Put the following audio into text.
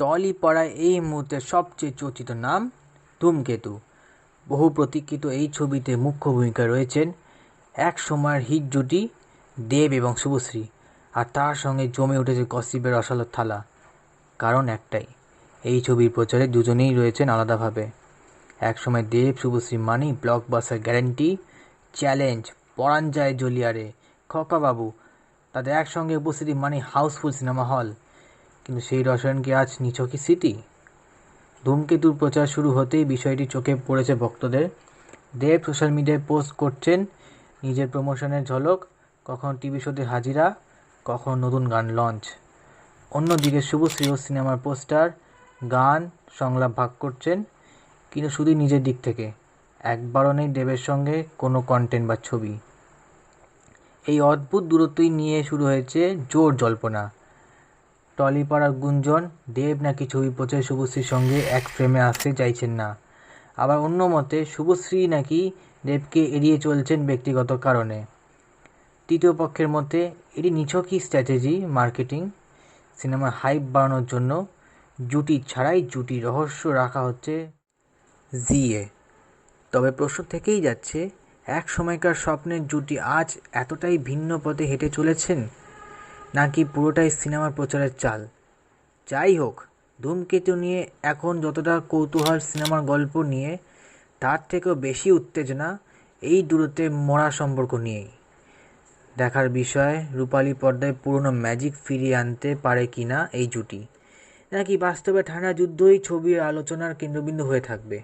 Trolley পাড়ায় এই মুহূর্তে সবচেয়ে চর্চিত নাম ধূমকেতু। বহু প্রতীক্ষিত এই ছবিতে মুখ্য ভূমিকা রয়েছেন এক সময়ের হিট জুটি দেব এবং শুভশ্রী, আর তার সঙ্গে জমে উঠেছে গসিপের রসালো থালা। কারণ একটাই, এই ছবির প্রচারে দুজনেই রয়েছেন আলাদাভাবে। একসময় দেব, শুভশ্রী মানেই ব্লকবাস্টার গ্যারেন্টি চ্যালেঞ্জ পরাণ যায় জলিয়ারে, খকাবাবু। তাদের একসঙ্গে উপস্থিতি মানে হাউসফুল সিনেমা হল কিন্তু সেই রসায়ন কি আজ নিছকই স্মৃতি? ধূমকেতুর প্রচার শুরু হতেই বিষয়টি চোখে পড়েছে ভক্তদের। দেব সোশ্যাল মিডিয়ায় পোস্ট করছেন, নিজের প্রমোশনের ঝলক, কখনো টিভি শোতে হাজিরা, কখন নতুন গান লঞ্চ। অন্যদিকে শুভশ্রীও সিনেমার পোস্টার, গান, সংলাপ ভাগ করছেন, কিন্তু শুধু নিজের দিক থেকে। একবারও নেই দেবের সঙ্গে কোনো কন্টেন্ট বা ছবি। এই অদ্ভুত দূরত্বই নিয়ে শুরু হয়েছে জোর জল্পনা। টলিপাড়ার গুঞ্জন, দেব নাকি ছবি প্রচারে শুভশ্রীর সঙ্গে এক ফ্রেমে আসতে চাইছেন না। আবার অন্য মতে, শুভশ্রী নাকি দেবকে এড়িয়ে চলছেন ব্যক্তিগত কারণে। তৃতীয় পক্ষের মতে এটি নিছকই স্ট্র্যাটেজি মার্কেটিং সিনেমার হাইপ বাড়ানোর জন্য জুটি ছাড়াই জুটি রহস্য রাখা হচ্ছে জিএ। তবে প্রশ্ন থেকেই যাচ্ছে, এক সময়কার স্বপ্নের জুটি আজ এতটাই ভিন্ন পথে হেঁটে চলেছেন? নাকি পুরোটাই সিনেমার প্রচারের চাল? যাই হোক, ধূমকেতু নিয়ে এখন যতটা কৌতূহল সিনেমার গল্প নিয়ে, তার থেকেও বেশি উত্তেজনা এই দূরত্বে মরা সম্পর্ক নিয়েই। দেখার বিষয়, রূপালী পর্দায় পুরনো ম্যাজিক ফিরিয়ে আনতে পারে কি না এই জুটি? নাকি বাস্তবে ঠান্ডা যুদ্ধই ছবির আলোচনার কেন্দ্রবিন্দু হয়ে থাকবে?